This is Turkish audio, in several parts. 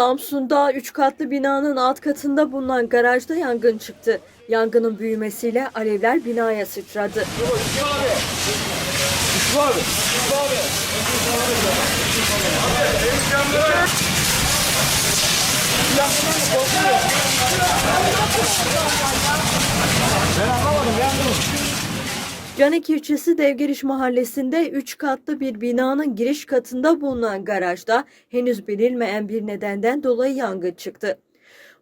Samsun'da 3 katlı binanın alt katında bulunan garajda yangın çıktı. Yangının büyümesiyle alevler binaya sıçradı. Canik ilçesi Devgeriş mahallesinde 3 katlı bir binanın giriş katında bulunan garajda henüz bilinmeyen bir nedenden dolayı yangın çıktı.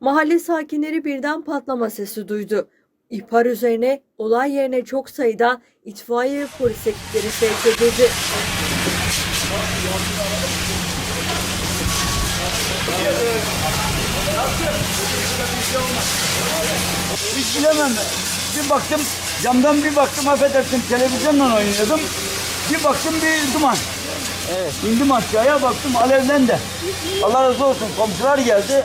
Mahalle sakinleri birden patlama sesi duydu. İhbar üzerine olay yerine çok sayıda itfaiye ve polis ekipleri sevk edildi. Hiç bilemem. Bir baktım camdan bir baktım affedersin televizyonla oynuyordum. Bir baktım bir duman. Evet. İndim aşağıya baktım alevden de. Allah razı olsun komşular geldi.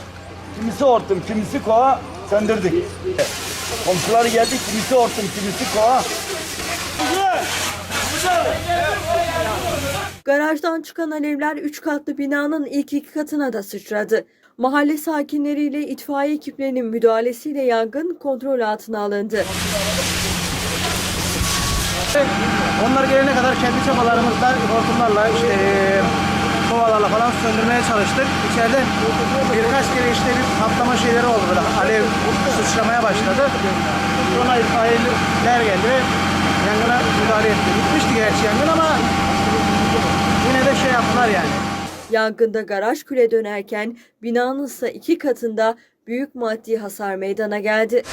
Kimisi hortum, kimisi kova söndürdük. Komşular geldi, kimisi hortum, kimisi kova. Garajdan çıkan alevler 3 katlı binanın ilk iki katına da sıçradı. Mahalle sakinleriyle itfaiye ekiplerinin müdahalesiyle yangın kontrol altına alındı. Onlar gelene kadar kendi çabalarımızla, hortumlarla, işte eee, kovalarla falan söndürmeye çalıştık. İçeride birkaç kere işte bir patlama şeyleri oldu böyle alev sıçramaya başladı. Sonra itfaiyeler geldi ve yangına müdahale etti. Bitmişti gerçi yangın ama yaptılar yani. Yangında garaj küle dönerken binanın ise iki katında büyük maddi hasar meydana geldi.